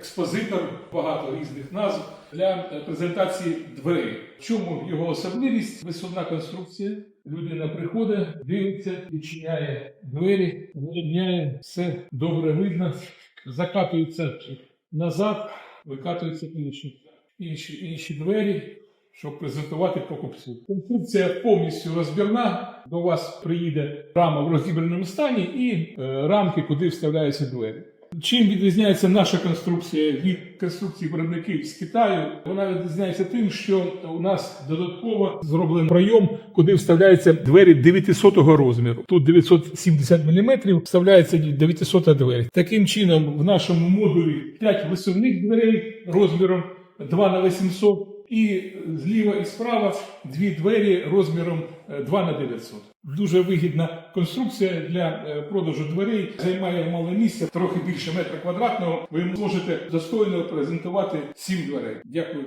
експозитор, багато різних назв для е, презентації дверей. В чому його особливість? Висувна конструкція. Людина приходить, дивиться, відчиняє двері, вирівняє, все добре видно, закатується назад, викатується інші, інші, інші двері. Щоб презентувати покупцю. Конструкція повністю розбірна. До вас приїде рама в розібраному стані і е, рамки, куди вставляються двері. Чим відрізняється наша конструкція від конструкції виробників з Китаю? Вона відрізняється тим, що у нас додатково зроблений пройом, куди вставляються двері 900 розміру. Тут 970 мм, вставляється 900 двері. Таким чином, в нашому модулі 5 висувних дверей розміром 2 на 800 і зліва і справа дві двері розміром е, 2 на 900. Дуже вигідна конструкція для е, продажу дверей. Займає мало місця, трохи більше метра квадратного. Ви можете достойно презентувати сім дверей. Дякую.